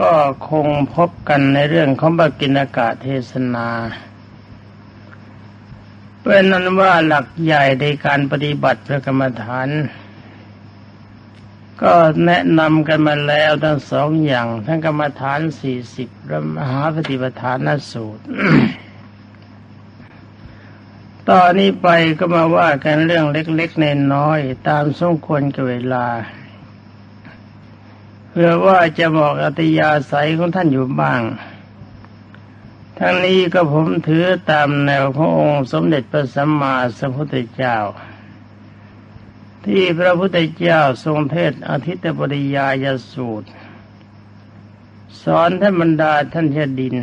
ก็คงพบกันในเรื่องของบกินากาเทศนาเป็นนั้นว่าหลักใหญ่ในการปฏิบัติพระกรรมฐาน ก็แนะนำกันมาแล้วทั้งสองอย่าง ทั้งกรรมฐานสี่สิบและมหาปฏิปทานนสูตร ตอนนี้ไปก็มาว่ากันเรื่องเล็กๆน้อยๆตามสมควรกับเวลา เพื่อว่าจะบอกอัตยาศัยของท่านอยู่บ้าง ทั้งนี้ก็ผมถือตามแนวขององค์สมเด็จพระสัมมาสัมพุทธเจ้า ที่พระพุทธเจ้าทรงเทศอาทิตตปริยายสูตร สอนท่านบรรดาท่านเทดิน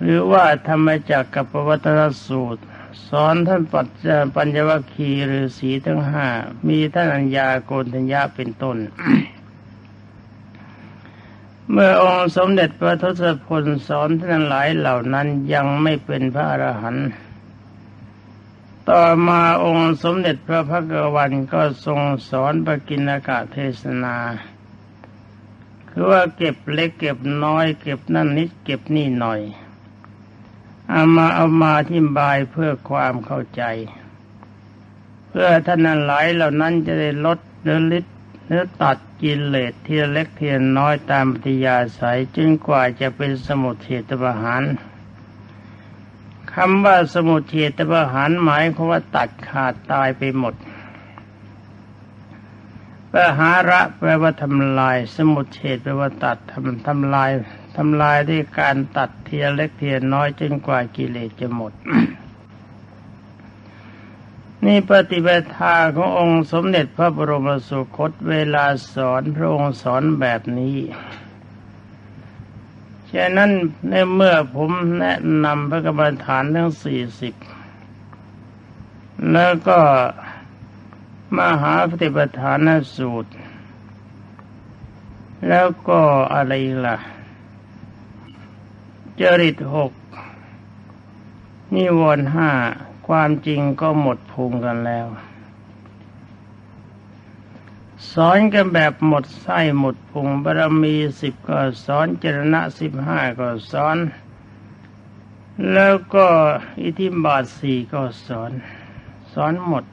หรือว่าธรรมจักกับปวัตนสูตร สอนท่านปัจจปัญญวคีหรือสีทั้งห้ามีท่านอัญญาโกณทัญญาเป็นต้น เมื่อองค์สมเด็จพระทศพลสอนท่านหลายเหล่านั้นยังไม่เป็นพระอรหันต์ต่อมาองค์สมเด็จพระพักวันก็ทรงสอนปกิณกะเทศนา คือว่าเก็บเล็กเก็บน้อย เก็บนั่นนิดเก็บนี่หน่อยเอามาเอามาที่บายเพื่อความเข้าใจ เพื่อท่านนั้นหลายเหล่านั้นจะได้ลดหรือลิด หรือตัดกิเลสทีละเล็กทีละน้อยตามปฏิยาศัยจนกว่าจะเป็นสมุทเฉตประหารคำว่าสมุทเฉตประหารหมายความว่าตัดขาดตายไปหมดประหาระแปลว่าทำลาย สมุทเฉตแปลว่าตัดทำทำลายทำลายด้วยการตัดเทียเล็กเทียน้อยจนกว่ากิเลสจะหมด นี่ปฏิบัติทาขององค์สมเด็จพระบรมสุคตเวลาสอนพระองค์สอนแบบนี้ ฉะนั้นในเมื่อผมแนะนำพระกรรมฐานทั้งสี่สิบแล้วก็มหาปฏิปทานสูตร แล้วก็อะไรล่ะ จริตหกนิวรณ์ห้า ความจริงก็หมดภูมิกันแล้ว สอนกันแบบหมดไส้หมดพุงบารมีสิบก็สอนจรณะสิบห้าก็สอน แล้วก็อิทิบาทสี่ก็สอน สอนหมด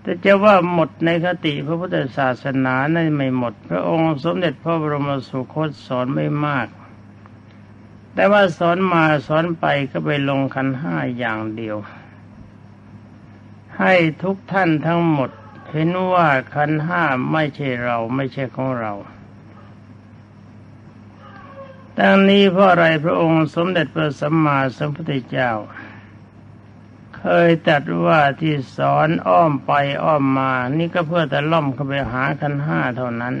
แต่จะว่าหมดในคติพระพุทธศาสนานั้นไม่หมด พระองค์สมเด็จพระบรมสุคตสอนไม่มาก แต่ว่าสอนมาสอนไปก็ไปลงคันห้าอย่างเดียว ให้ทุกท่านทั้งหมดเห็นว่าขันห้าไม่ใช่เราไม่ใช่ของเราดังนี้เพราะอะไรพระองค์สมเด็จพระสัมมาสัมพุทธเจ้า เคยตรัสว่าที่สอนอ้อมไปอ้อมมา นี่ก็เพื่อแต่ล่อมเข้าไปหาขันห้าเท่านั้น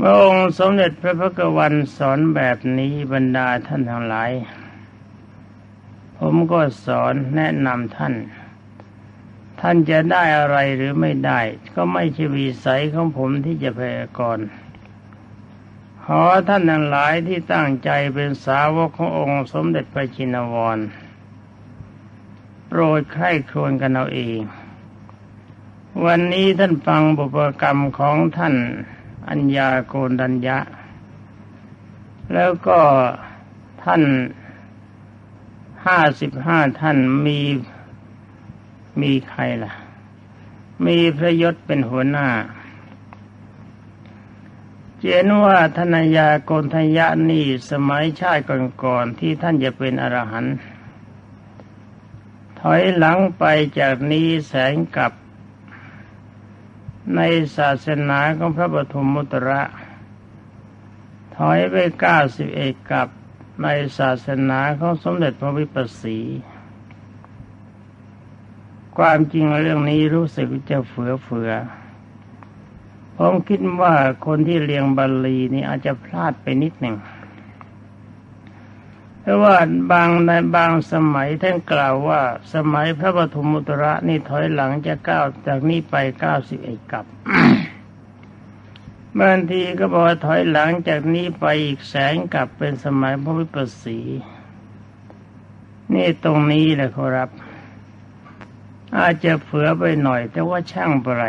พระองค์สมเด็จพระพุทธวันสอนแบบนี้บรรดาท่านทั้งหลาย ผมก็สอนแนะนำท่าน ท่านจะได้อะไรหรือไม่ได้ ก็ไม่ใช่วิสัยของผมที่จะพยากรณ์ขอท่านทั้งหลายที่ตั้งใจเป็นสาวกขององค์สมเด็จพระชินวรโปรดใคร่ครวญกันเอาเอง วันนี้ท่านฟังบุพกรรมของท่าน อัญญาโกนดัญญะ แล้วก็ท่านห้าสิบห้าท่านมีมีใครล่ะ มีพระยศเป็นหัวหน้าเจนว่าธนยาโกนทยะนี่สมัยชาติก่อนๆที่ท่านจะเป็นอรหันต์ถอยหลังไปจากนี้แสงกับ ในศาสนาของพระปฐมมุตระถอยไปเก้าสิบเอกกับในศาสนาของสมเด็จพระวิปัสสี ความจริงเรื่องนี้รู้สึกจะเฟือเฟือผมคิดว่าคนที่เรียงบาลีนี่อาจจะพลาดไปนิดหนึ่ง เพราะว่าบางในบางสมัยท่านกล่าวว่า สมัยพระปฐมมุตระนี่ถอยหลังจะก้าวจากนี้ไปเก้าสิบเอ็ดกับบางทีก็บอกถอยหลังจากนี้ไปอีกแสงกับเป็นสมัยพระวิปัสสี นี่ตรงนี้แหละครับ อาจจะเผื่อไปหน่อย แต่ว่าช่างอะไร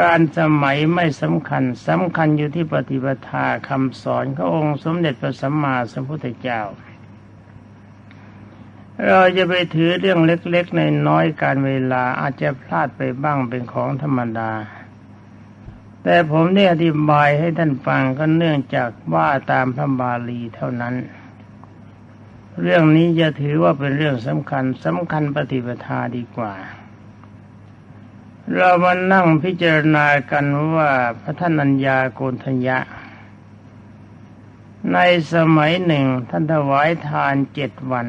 การสมัยไม่สำคัญสำคัญอยู่ที่ปฏิปทาคำสอนขององค์สมเด็จพระสัมมาสัมพุทธเจ้า เราจะไปถือเรื่องเล็กๆในน้อยการเวลาอาจจะพลาดไปบ้างเป็นของธรรมดา แต่ผมได้อธิบายให้ท่านฟังก็เนื่องจากว่าตามพระบาลีเท่านั้น เรื่องนี้จะถือว่าเป็นเรื่องสำคัญสำคัญปฏิปทาดีกว่า เรามานั่งพิจารณากันว่าพระท่านัญญาโกณทัญญะ ในสมัยหนึ่งท่านถวายทานเจ็ดวัน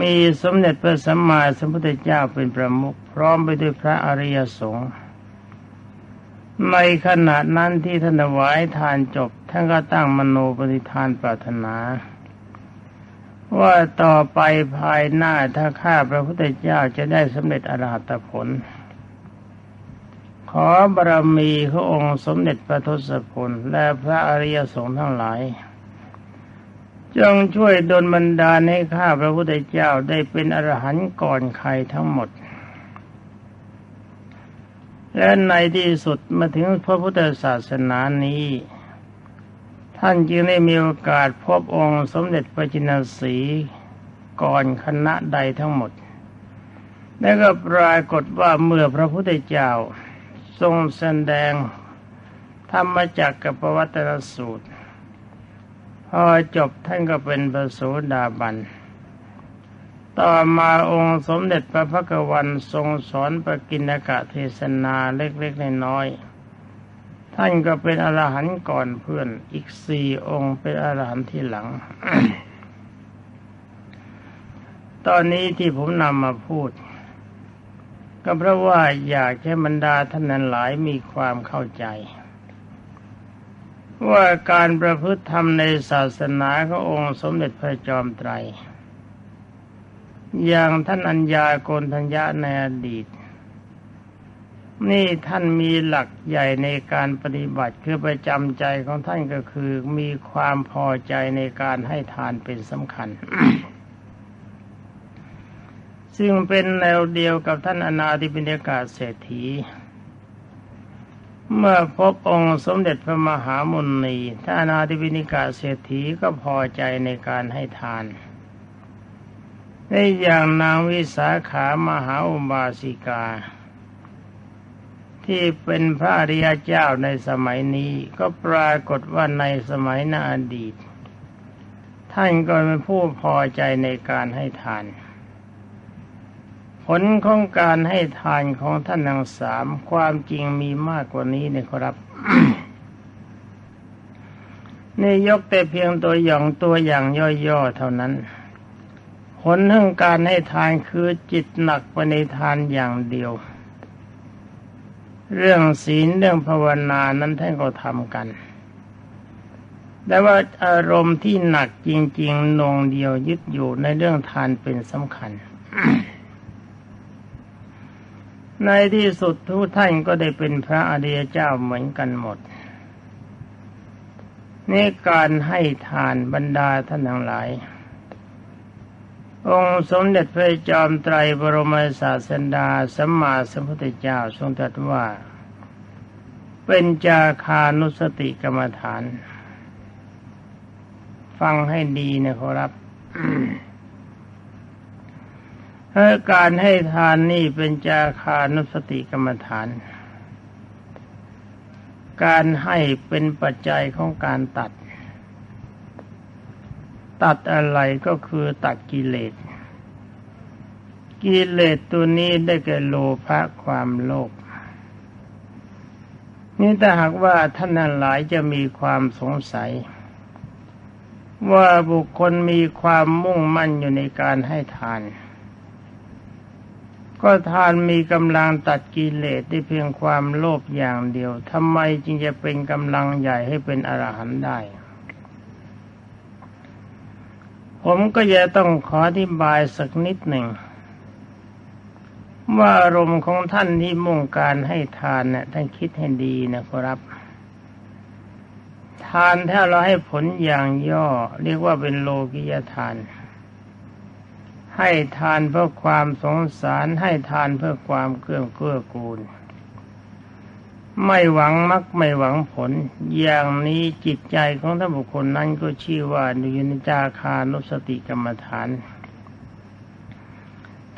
มีสมเด็จพระสัมมาสัมพุทธเจ้าเป็นประมุขพร้อมไปด้วยพระอริยสงฆ์ในขณะนั้นที่ท่านถวายทานจบ ท่านก็ตั้งมโนปณิธานปรารถนา ว่าต่อไปภายหน้าถ้าข้าพระพุทธเจ้าจะได้สำเร็จอรหัตผล ขอบารมีขององค์สมเด็จพระทศพลและพระอริยสงฆ์ทั้งหลาย จงช่วยดลบรรดาลให้ข้าพระพุทธเจ้าได้เป็นอรหันต์ก่อนใครทั้งหมด และในที่สุดมาถึงพระพุทธศาสนานี้ ท่านจึงได้มีโอกาสพบองค์สมเด็จพระจินสีก่อนคณะใดทั้งหมด แล้วก็ปรากฏว่าเมื่อพระพุทธเจ้าทรงแสดงธรรมจักกับปวัตนสูตร พอจบท่านก็เป็นพระโสดาบัน ต่อมาองค์สมเด็จพระพักวันทรงสอนปกินกะเทศนาเล็กๆน้อยๆ ท่านก็เป็นอรหันต์ก่อนเพื่อน อีกสี่องค์เป็นอรหันต์ที่หลัง ตอนนี้ที่ผมนำมาพูด ก็เพราะว่าอยากให้บรรดาท่านนั้นหลายมีความเข้าใจ ว่าการประพฤติธรรมในศาสนาขององค์สมเด็จพระจอมไตร อย่างท่านอัญญาโกนทัญญาในอดีต นี่ท่านมีหลักใหญ่ในการปฏิบัติคือประจำใจของท่านก็คือมีความพอใจในการให้ทานเป็นสำคัญ ซึ่งเป็นแนวเดียวกับท่านอนาธิปิฎกาเศรษฐี เมื่อพบองค์สมเด็จพระมหามุนีท่านอนาธิปิฎกาเศรษฐีก็พอใจในการให้ทานในอย่างนางวิสาขามหาอุบาสิกา ที่เป็นพระอริยเจ้าในสมัยนี้ก็ปรากฏว่าในสมัยนาอดีต ท่านก็เป็นผู้พอใจในการให้ทาน ผลของการให้ทานของท่านทั้งสามความจริงมีมากกว่านี้นะครับนี่ยกแต่เพียงตัวอย่างตัวอย่างย่อๆเท่านั้น ผลของการให้ทานคือจิตหนักไปในทานอย่างเดียว เรื่องศีลเรื่องภาวนานั้นท่านก็ทำกัน แต่ว่าอารมณ์ที่หนักจริงๆนงเดียวยึดอยู่ในเรื่องทานเป็นสำคัญ ในที่สุดทุกท่านก็ได้เป็นพระอริยเจ้าเหมือนกันหมดนี่การให้ทานบรรดาท่านทั้งหลาย องค์สมเด็จพระจอมไตรบรมศาสดาสัมมาสัมพุทธเจ้าทรงตรัสว่า เป็นจาคานุสติกรรมฐาน ฟังให้ดีนะครับเพราะการให้ทานนี่เป็นจาคานุสติกรรมฐาน การให้เป็นปัจจัยของการตัด ตัดอะไรก็คือตัดกิเลส กิเลสตัวนี้ได้แก่โลภะความโลภนี่ถ้าหากว่าท่านหลายจะมีความสงสัย ว่าบุคคลมีความมุ่งมั่นอยู่ในการให้ทาน ก็ทานมีกำลังตัดกิเลสได้เพียงความโลภอย่างเดียวทำไมจึงจะเป็นกำลังใหญ่ให้เป็นอรหันต์ได้ ผมก็จะต้องขออธิบายสักนิดหนึ่ง ว่าอารมณ์ของท่านที่มุ่งการให้ทานเนี่ยท่านคิดให้ดีนะครับ ทานถ้าเราให้ผลอย่างย่อ เรียกว่าเป็นโลกิยทาน ให้ทานเพื่อความสงสารให้ทานเพื่อความเกื้อเกื้อกูล ไม่หวังมักไม่หวังผล อย่างนี้จิตใจของท่านบุคคลนั้นก็ชื่อว่านุยนิจาคานุสติกรรมฐาน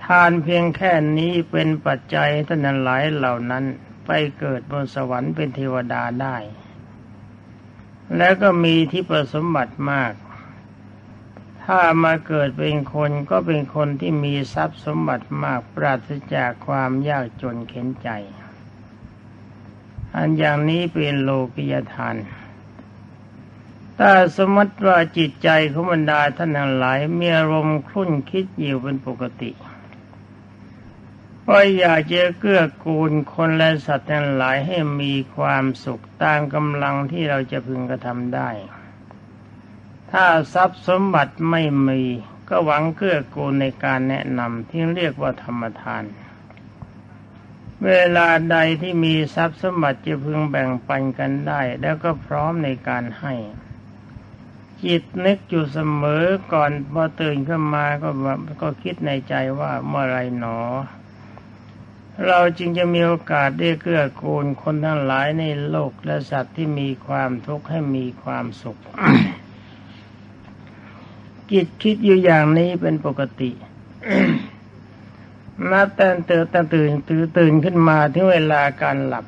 ทานเพียงแค่นี้เป็นปัจจัยท่านหลายเหล่านั้นไปเกิดบนสวรรค์เป็นเทวดาได้ แล้วก็มีที่ประสมบัติมาก ถ้ามาเกิดเป็นคนก็เป็นคนที่มีทรัพย์สมบัติมากปราศจากความยากจนเข็นใจ อันอย่างนี้เป็นโลกิยทาน ถ้าสมมติว่าจิตใจของบรรดาท่านทั้งหลายมีอารมณ์คลุ่นคิดอยู่เป็นปกติว่าอยากจะเกื้อกูลคนและสัตว์ทั้งหลายให้มีความสุขตามกำลังที่เราจะพึงกระทำได้ ถ้าทรัพย์สมบัติไม่มี ก็หวังเกื้อกูลในการแนะนำที่เรียกว่าธรรมทาน เวลาใดที่มีทรัพย์สมบัติจะพึงแบ่งปันกันได้ แล้วก็พร้อมในการให้ จิตนึกอยู่เสมอก่อนพอตื่นขึ้นมาก็ก็คิดในใจว่าเมื่อไรหนอ เราจึงจะมีโอกาสได้เกื้อกูลคนทั้งหลายในโลกและสัตว์ที่มีความทุกข์ให้มีความสุข จิตคิดอยู่อย่างนี้เป็นปกติ นับแต่ตื่นแต่ตื่นตื่นตื่นขึ้นมาที่เวลาการหลับ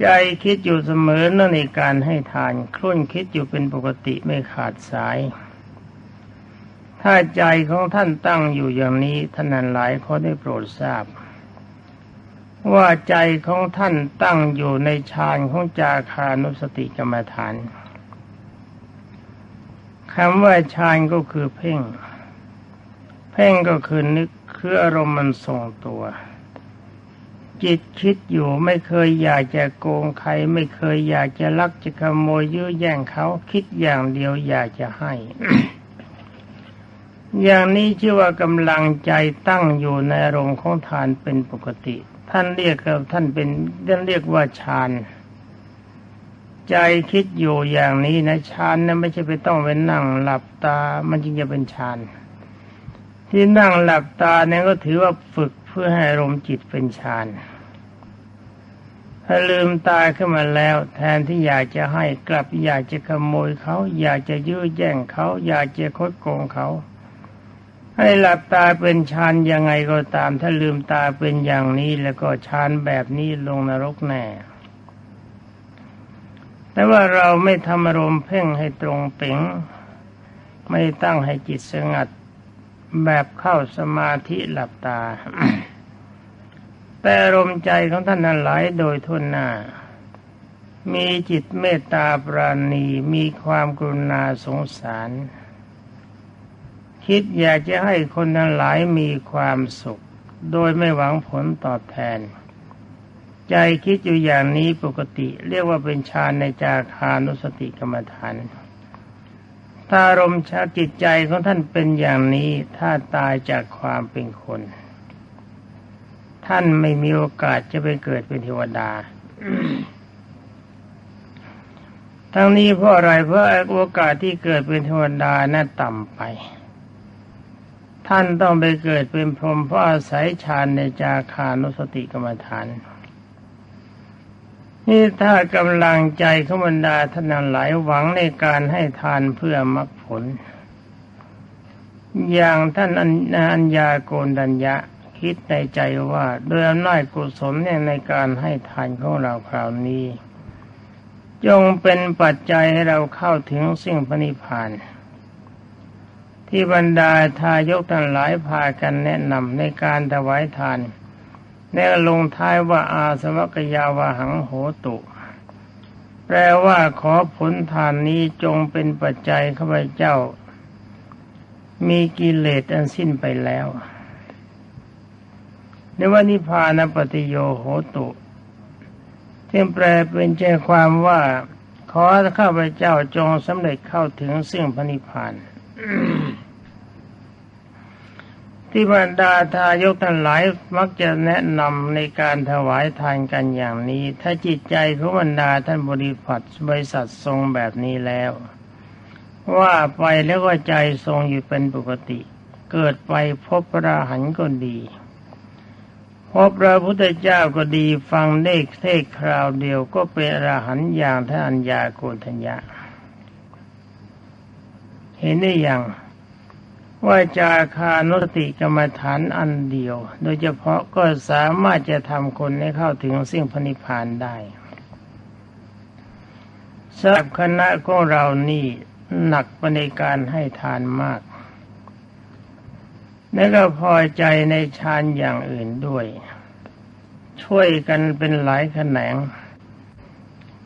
ใจคิดอยู่เสมอนั่นในการให้ทานคลุ่นคิดอยู่เป็นปกติไม่ขาดสาย ถ้าใจของท่านตั้งอยู่อย่างนี้ท่านนั้นหลายเขาได้โปรดทราบ ว่าใจของท่านตั้งอยู่ในฌานของจาคานุสติกรรมฐานคำว่าฌานก็คือเพ่ง เพ่งก็คือนึกคืออารมณ์มันทรงตัว จิตคิดอยู่ไม่เคยอยากจะโกงใคร ไม่เคยอยากจะลักจะขโมยยื้อแย่งเขาคิดอย่างเดียวอยากจะให้ อย่างนี้ชื่อว่ากำลังใจตั้งอยู่ในอารมณ์ของทานเป็นปกติ ท่านเรียกกับท่านเป็นท่านเรียกว่าฌานใจคิดอยู่อย่างนี้นะฌานนะไม่ใช่ไปต้องไปนั่งหลับตา มันจึงจะเป็นฌาน ที่นั่งหลับตาเนี่ยก็ถือว่าฝึกเพื่อให้ลมจิตเป็นฌานถ้าลืมตาขึ้นมาแล้ว แทนที่อยากจะให้กลับอยากจะขโมยเขา อยากจะยื้อแย่งเขา อยากจะคดโกงเขา ให้หลับตาเป็นฌานยังไงก็ตาม ถ้าลืมตาเป็นอย่างนี้แล้วก็ฌานแบบนี้ลงนรกแน่แต่ว่าเราไม่ทำอารมณ์เพ่งให้ตรงเป๋งไม่ตั้งให้จิตสงัด แบบเข้าสมาธิหลับตา แต่ลมใจของท่านนั้นไหลโดยทุนหน้า มีจิตเมตตาปราณีมีความกรุณาสงสาร คิดอยากจะให้คนนั้นหลายมีความสุข โดยไม่หวังผลตอบแทน ใจคิดอยู่อย่างนี้ปกติ เรียกว่าเป็นฌานในจาคานุสติกรรมฐาน ถ้าอารมณ์ชาจิตใจของท่านเป็นอย่างนี้ ถ้าตายจากความเป็นคน ท่านไม่มีโอกาสจะไปเกิดเป็นเทวดา ทั้งนี้เพราะอะไรเพราะโอกาสที่เกิดเป็นเทวดานั้นต่ำไป ท่านต้องไปเกิดเป็นพรหมเพราะอาศัยฌานในจาคานุสติกรรมฐาน นี่ถ้ากำลังใจขบรรดาท่านหลายหวังในการให้ทานเพื่อมรรคผล อย่างท่านอัญญาโกนดัญญะคิดในใจว่าโดยอำนาจกุศลเนี่ยในการให้ทานของเราคราวนี้ จงเป็นปัจจัยให้เราเข้าถึงสิ่งพระนิพพาน ที่บรรดาทายกทั้งหลายพากันแนะนำในการถวายทาน แล้วลงท้ายว่าอาสวัคยาวาหังโหตุ แปลว่าขอผลทานนี้จงเป็นปัจจัยข้าพเจ้า มีกิเลสอันสิ้นไปแล้วในว่านิพพานปฏิโยโหตุที่แปลเป็นใจความว่า ขอข้าพเจ้าจงสำเร็จเข้าถึงซึ่งพระนิพพาน ที่บรรดาทายกทั้งหลายมักจะแนะนำในการถวายทานกันอย่างนี้ ถ้าจิตใจของบรรดาท่านบริพัตบริษัททรงแบบนี้แล้ว ว่าไปแล้วก็ใจทรงอยู่เป็นปกติ เกิดไปพบพระหันก็ดีพบพระพุทธเจ้าก็ดีฟังได้เทศคราวเดียวก็เป็นอรหันอย่างท่านญาโกฏัญญาเห็นได้ยัง ว่าจาคานุสติกรรมฐานอันเดียว โดยเฉพาะก็สามารถจะทำคนให้เข้าถึงสิ่งพนิพานได้สำหรับคณะของเรานี่หนักไปในการให้ทานมาก และก็พอใจในฌานอย่างอื่นด้วย ช่วยกันเป็นหลายแขนง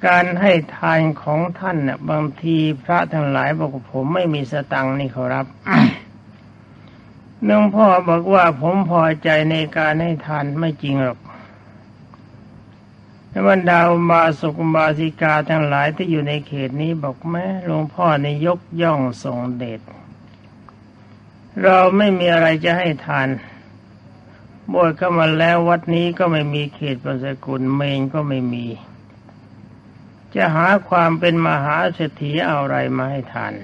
การให้ทานของท่านเนี่ยบางทีพระทั้งหลายบอกผมไม่มีสตังค์นี่เขารับ น้องพ่อบอกว่าผมพอใจในการให้ทานไม่จริงหรอกบรรดาบาสุกบาสิกาทั้งหลายที่อยู่ในเขตนี้บอกแม่หลวงพ่อในยกย่องทรงเดชเราไม่มีอะไรจะให้ทานบวชเข้ามาแล้ววัดนี้ก็ไม่มีเขตประสกุลเมงก็ไม่มี จะหาความเป็นมหาเศรษฐีเอาอะไรมาให้ทาน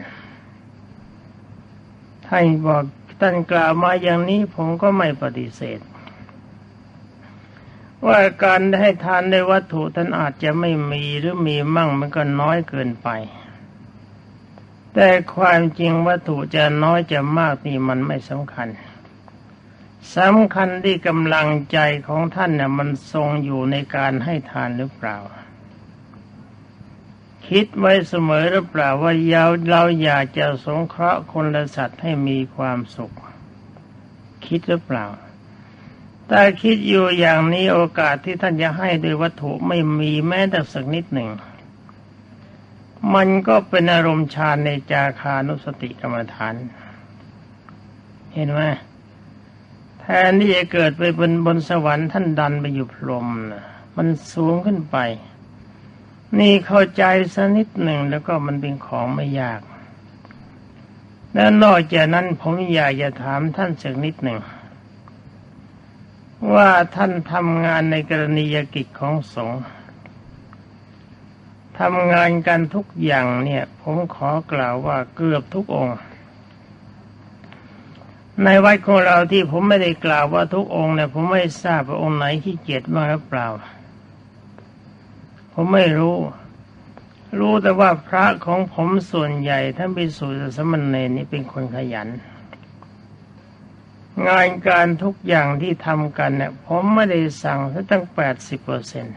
ท่านบอก ท่านกล่าวมาอย่างนี้ผมก็ไม่ปฏิเสธ ว่าการให้ทานในวัตถุท่านอาจจะไม่มีหรือมีมั่งมันก็น้อยเกินไป แต่ความจริงวัตถุจะน้อยจะมากนี่มันไม่สำคัญสำคัญที่กำลังใจของท่านเนี่ยมันทรงอยู่ในการให้ทานหรือเปล่า คิดไว้เสมอหรือเปล่าว่าเราเราอยากจะสงเคราะห์คนละสัตว์ให้มีความสุข คิดหรือเปล่าแต่คิดอยู่อย่างนี้โอกาสที่ท่านจะให้โดยวัตถุไม่มีแม้แต่สักนิดหนึ่ง มันก็เป็นอารมณ์ฌานในจาคานุสติกรรมฐาน เห็นไหมแทนที่จะเกิดไปบนบนสวรรค์ท่านดันไปอยู่พรหมนะมันสูงขึ้นไป นี่เข้าใจสักนิดหนึ่งแล้วก็มันเป็นของไม่ยาก และนอกจากนั้นผมอยากจะถามท่านสักนิดหนึ่ง ว่าท่านทำงานในกรณียกิจของสงฆ์ทำงานกันทุกอย่างเนี่ย ผมขอกล่าวว่าเกือบทุกองค์ ในวัดของเราที่ผมไม่ได้กล่าวว่าทุกองค์เนี่ยผมไม่ทราบว่าองค์ไหนที่เกียจบ้างหรือเปล่า ผมไม่รู้ รู้แต่ว่าพระของผมส่วนใหญ่ท่านไปสู่สมณเณรนี่เป็นคนขยัน งานการทุกอย่างที่ทำกันเนี่ยผมไม่ได้สั่งตั้งแปดสิบเปอร์เซ็นต์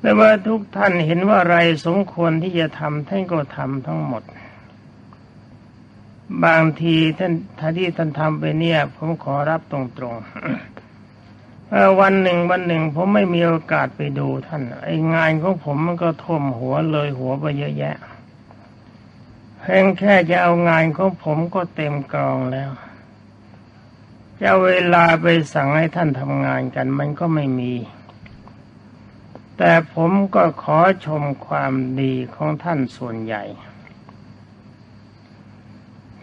แต่ว่าทุกท่านเห็นว่าอะไรสมควรที่จะทำท่านก็ทำทั้งหมด บางทีท่านท่านที่ท่านทำไปเนี่ย ผมขอรับตรงๆ วันหนึ่งวันหนึ่งผมไม่มีโอกาสไปดูท่าน ไองานของผมมันก็ท่วมหัวเลยหัวไปเยอะแยะเพียงแค่จะเอางานของผมก็เต็มกรองแล้วจะเวลาไปสั่งให้ท่านทำงานกันมันก็ไม่มี แต่ผมก็ขอชมความดีของท่านส่วนใหญ่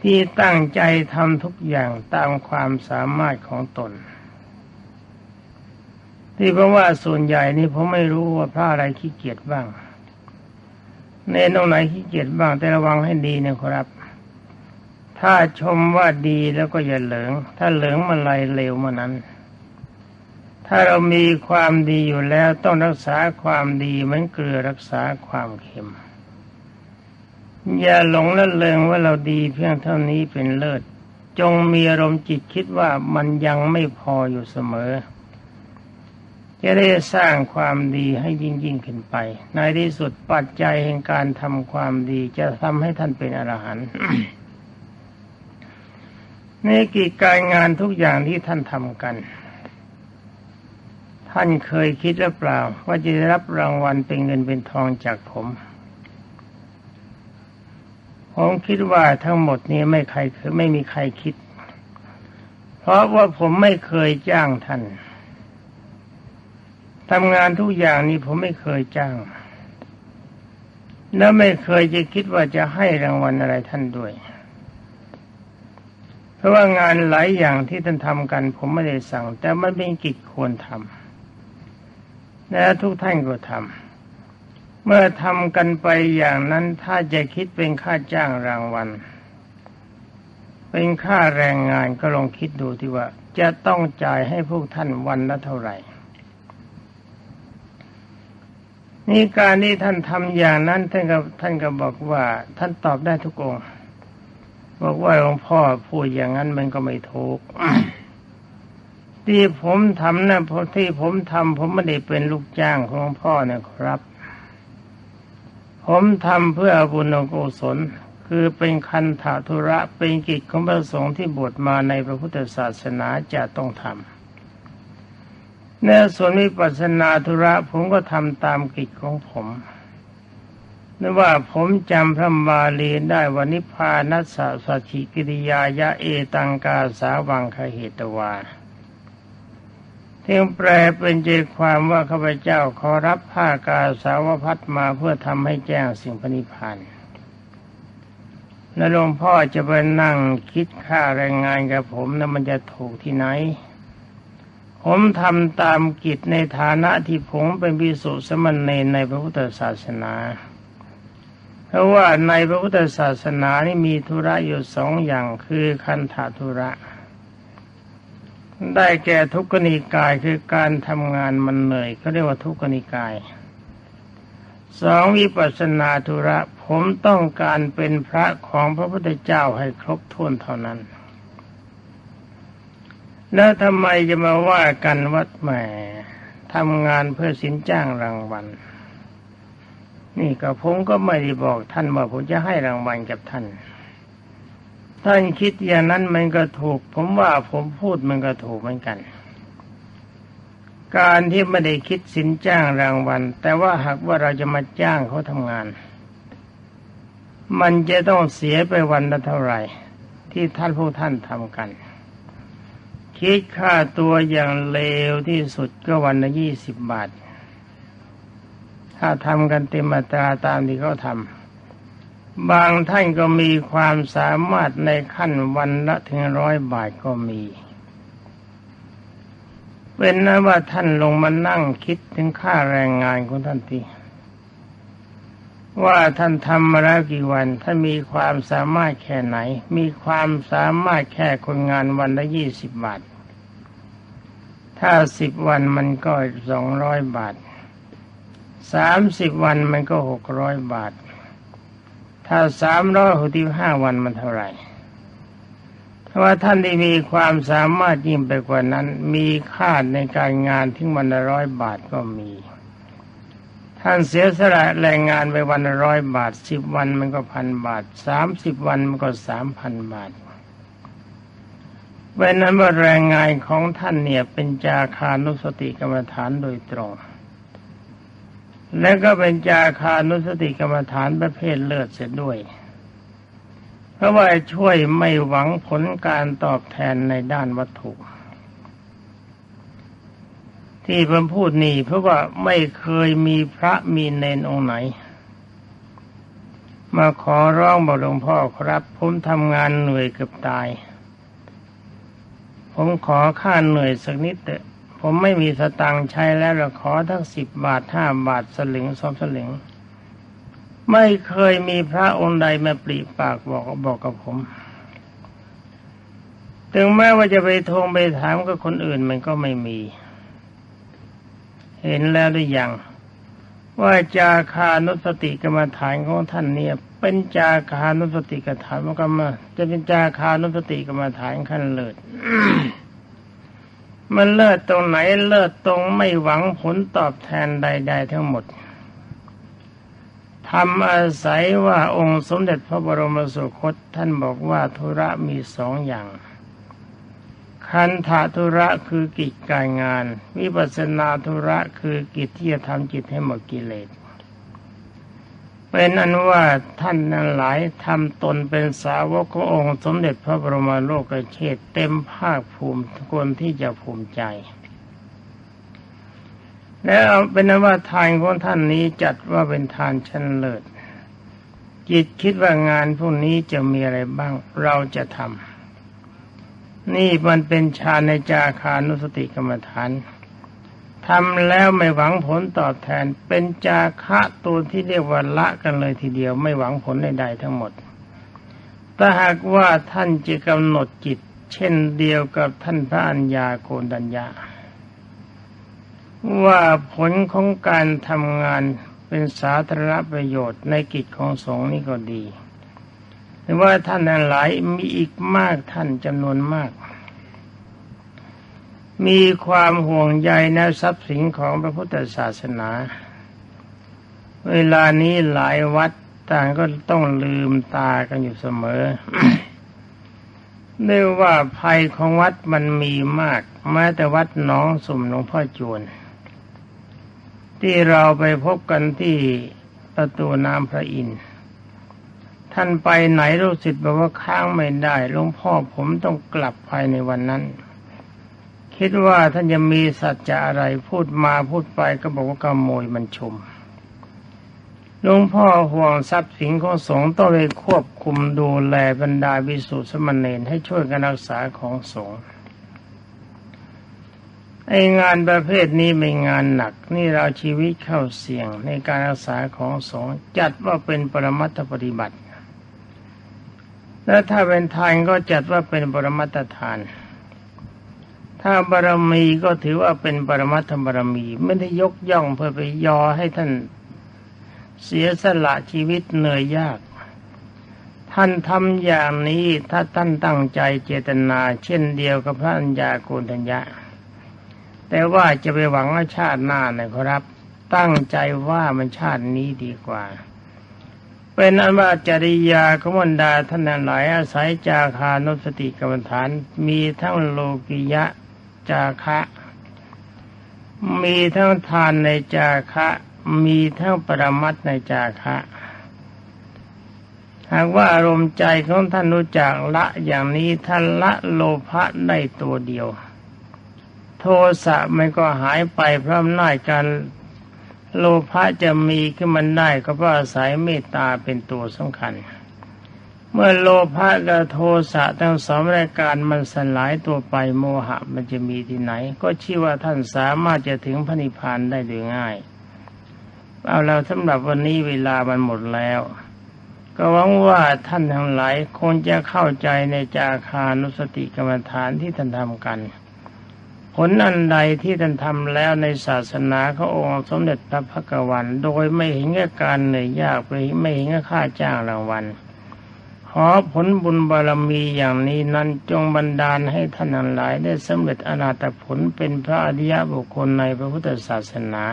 ที่ตั้งใจทำทุกอย่างตามความสามารถของตน ที่เพราะว่าส่วนใหญ่นี่ผมไม่รู้ว่าพระอะไรขี้เกียจบ้างในตรงไหนขี้เกียจบ้างแต่ระวังให้ดีนะครับ ถ้าชมว่าดีแล้วก็อย่าเหลิงถ้าเหลิงมันไรเลวมานั้น ถ้าเรามีความดีอยู่แล้วต้องรักษาความดีเหมือนเกลือรักษาความเค็ม อย่าหลงละเลงว่าเราดีเพียงเท่านี้เป็นเลิศ จงมีอารมณ์จิตคิดว่ามันยังไม่พออยู่เสมอ จะได้สร้างความดีให้ยิ่งยิ่งขึ้นไป ในที่สุดปัจจัยแห่งการทำความดีจะทำให้ท่านเป็นอรหันต์ในกิจการงานทุกอย่างที่ท่านทำกัน ท่านเคยคิดหรือเปล่า ว่าจะได้รับรางวัลเป็นเงินเป็นทองจากผมผมคิดว่าทั้งหมดนี้ไม่ใครคือไม่มีใครคิด เพราะว่าผมไม่เคยจ้างท่าน ทำงานทุกอย่างนี้ผมไม่เคยจ้าง และไม่เคยจะคิดว่าจะให้รางวัลอะไรท่านด้วย เพราะว่างานหลายอย่างที่ท่านทำกัน ผมไม่ได้สั่ง แต่มันเป็นกิจควรทำและทุกท่านก็ทำเมื่อทำกันไปอย่างนั้นถ้าจะคิดเป็นค่าจ้างรางวัล เป็นค่าแรงงานก็ลองคิดดูที่ว่าจจะต้องจ่ายให้พวกท่านวันละเท่าไหร่ นี่การที่ท่านทำอย่างนั้นท่านก็ท่านก็บอกว่า ท่านตอบได้ทุกองบอกว่าหลวงพ่อพูดอย่างนั้นมันก็ไม่ถูกที่ผมทำนะเพราะที่ผมทำผมไม่ได้เป็นลูกจ้างของพ่อนะครับ ผมทำเพื่อบุญกุศลคือเป็นคันถาธุระเป็นกิจของพระสงฆ์ที่บวชมาในพระพุทธศาสนาจะต้องทำ ในส่วนวิปัสสนาธุระผมก็ทำตามกิจของผมนึกว่าผมจำพระบาลีได้วันนิพานัสสะสัชิกิริยายะเอตังกาสาวังคเหตวาเที่แปลเป็นใจความว่าข้าพเจ้าขอรับผ้ากาสาวพัดมาเพื่อทำให้แจ้งสิ่งพนิพานแล้วหลวงพ่อจะไปนั่งคิดค่าแรงงานกับผมนะมันจะถูกที่ไหน ผมทำตามกิจในฐานะที่ผมเป็นบิสุสมณเณรในพระพุทธศาสนา เพราะว่าในพระพุทธศาสนานี่มีธุระอยู่สองอย่างคือคันธธุระ ได้แก่ทุกขณิกายคือการทำงานมันเหนื่อยเขาเรียกว่าทุกขณิกายสองวิปัสนาธุระผมต้องการเป็นพระของพระพุทธเจ้าให้ครบถ้วนเท่านั้น แล้วทำไมจะมาว่ากันวัดแหมทำงานเพื่อสินจ้างรางวัล นี่ก็ผมก็ไม่ได้บอกท่านว่าผมจะให้รางวัลกับท่าน ท่านคิดอย่างนั้นมันก็ถูก ผมว่าผมพูดมันก็ถูกเหมือนกัน การที่ไม่ได้คิดสินจ้างรางวัล แต่ว่าหากว่าเราจะมาจ้างเขาทำงาน มันจะต้องเสียไปวันละเท่าไหร่ ที่ท่านผู้ท่านทำกัน คิดค่าตัวอย่างเลวที่สุดก็วันละยี่สิบบาท ถ้าทำกันเต็มตราตามที่เขาทำบางท่านก็มีความสามารถในขั้นวันละถึงร้อยบาทก็มีเป็นนะว่าท่านลงมานั่งคิดถึงค่าแรงงานของท่านทีว่าท่านทำมาแล้วกี่วัน ท่านมีความสามารถแค่ไหน มีความสามารถแค่คนงานวันละยี่สิบบาท ถ้าสิบวันมันก็สองร้อยบาทสามสิบวันมันก็หกร้อยบาท ถ้าสามร้อยหกสิบห้าวันมันเท่าไหร่ถ้าว่าท่านที่มีความสามารถยิ่งไปกว่านั้น มีค่าในการงานถึงวันละร้อยบาทก็มี ท่านเสียสละแรงงานไปวันละร้อยบาทสิบวันมันก็พันบาทสามสิบวันมันก็สามพันบาท เว้นนั้นว่าแรงงานของท่านเนี่ยเป็นจาคานุสติกรรมฐานโดยตรง และก็เป็นจาคานุสติกรรมฐานประเภทเลือดเสร็จด้วย เพราะว่าช่วยไม่หวังผลการตอบแทนในด้านวัตถุที่ผมพูดนี่เพราะว่าไม่เคยมีพระมีเนนองค์ไหน มาขอร้องบอกหลวงพ่อครับผมทำงานเหนื่อยเกือบตาย ผมขอค่าเหนื่อยสักนิดเถอะผมไม่มีสตังค์ใช้แล้วเราขอทั้งสิบบาทห้าบาทสลึงสองสลึง ไม่เคยมีพระองค์ใดมาปรีปากบอกบอกกับผม ถึงแม้ว่าจะไปทวงไปถามกับคนอื่นมันก็ไม่มี เห็นแล้วหรือยังว่าจาคานุสติกรรมฐานของท่านเนี่ย เป็นจาคานุสติกรรมฐานมันก็มาจะเป็นจาคานุสติกรรมฐานขั้นเลิศมันเลิศตรงไหนเลิศตรงไม่หวังผลตอบแทนใด ๆ ทั้งหมดทำอาศัยว่าองค์สมเด็จพระบรมสุคตท่านบอกว่าธุระมีสองอย่าง คันธธุระคือกิจการงาน วิปัสนาธุระคือกิจที่จะทำจิตให้หมดกิเลส เป็นอันว่าท่านนั้นหลายทำตนเป็นสาวกขององค์สมเด็จพระบรมโลกเชษเต็มภาคภูมิคนที่จะภูมิใจ แล้วเป็นนว่าทานของท่านนี้จัดว่าเป็นทานชั้นเลิศจิตคิดว่างานพวกนี้จะมีอะไรบ้างเราจะทำนี่มันเป็นฌานในจาคานุสติกรรมฐาน ทำแล้วไม่หวังผลตอบแทน เป็นจาคะตัวที่เรียกว่าละกันเลยทีเดียวไม่หวังผลใดๆทั้งหมดถ้าหากว่าท่านจะกำหนดจิต เช่นเดียวกับท่านพระัญญาโกนดัญญา ว่าผลของการทำงานเป็นสาธารณประโยชน์ในกิจของสงฆ์นี่ก็ดีแต่ว่าท่านหลายมีอีกมากท่านจำนวนมาก มีความห่วงใยในทรัพย์สินของพระพุทธศาสนา เวลานี้หลายวัดต่างก็ต้องลืมตากันอยู่เสมอเนื่องว่าภัยของวัดมันมีมากแม้แต่วัดหนองสุ่มหลวงพ่อจวน ที่เราไปพบกันที่ประตูน้ำพระอินทร์ท่านไปไหนรู้สึกบอกว่าค้างไม่ได้หลวงพ่อผมต้องกลับภายในวันนั้น คิดว่าท่านจะมีสัจจะอะไรพูดมาพูดไปก็บอกว่ากโมยมันชมหลวงพ่อห่วงทรัพย์สินของสงฆ์ต้องไปควบคุมดูแลบรรดาวิสุทธิสมณเณรให้ช่วยกันรักษาของสงฆ์ไองานประเภทนี้เป็นงานหนัก นี่เราชีวิตเข้าเสี่ยงในการรักษาของสงฆ์จัดว่าเป็นปรมัตถปฏิบัติ และถ้าเป็นทานก็จัดว่าเป็นปรมัตถทาน ถ้าบารมีก็ถือว่าเป็นปรมัตถบารมี ไม่ได้ยกย่องเพื่อไปยอให้ท่านเสียสละชีวิตเหนื่อยยาก ท่านทำอย่างนี้ถ้าท่านตั้งใจเจตนา เช่นเดียวกับพระัญญาโกณทัญญาแต่ว่าจะไปหวังว่าชาติหน้านี่ยครับ ตั้งใจว่ามันชาตินี้ดีกว่า เป็นอันว่าจริยาขมันดาท่านหลายอาศัยจาคานุสติกรรมฐาน มีทั้งโลกิยะ จาคะ มีทั้งทานในจาคะ มีทั้งปรมัตในจาคะหากว่าอารมณ์ใจของท่านรู้จักละอย่างนี้ท่านละโลภะได้ตัวเดียว โทสะมันก็หายไปเพราะอำนาจการโลภะจะมีขึ้นมันได้ก็เพราะอาศัยเมตตาเป็นตัวสำคัญ เมื่อโลภะกับโทสะทั้งสองรายการมันสลายตัวไปโมหะมันจะมีที่ไหน ก็ชื่อว่าท่านสามารถจะถึงพระนิพพานได้โดยง่าย เอาเราสำหรับวันนี้เวลามันหมดแล้ว ก็หวังว่าท่านทั้งหลายคงจะเข้าใจในจาคานุสติกรรมฐานที่ท่านทำกัน ผลอันใดที่ท่านทำแล้วในศาสนาขององค์สมเด็จพระพักวัน โดยไม่เห็นแก่การเหนื่อยยากไปไม่เห็นแก่ค่าจ้างรางวัล ขอผลบุญบารมีอย่างนี้นั้นจงบันดาลให้ท่านทั้งหลายได้สำเร็จอนาตผลเป็นพระอริยบุคคลในพระพุทธศาสนา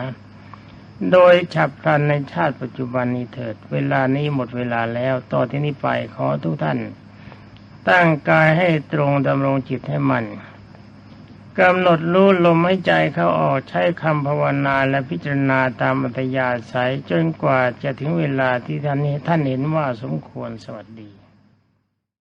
โดยฉับพลันในชาติปัจจุบันนี้เถิด เวลานี้หมดเวลาแล้วต่อที่นี้ไปขอทุกท่าน ตั้งกายให้ตรงดำรงจิตให้มันกำหนดรู้ลมหายใจเขาออกใช้คำภาวนาและพิจารณาตามอัตยาศัยจนกว่าจะถึงเวลาที่ท่านท่านเห็นว่าสมควรสวัสดี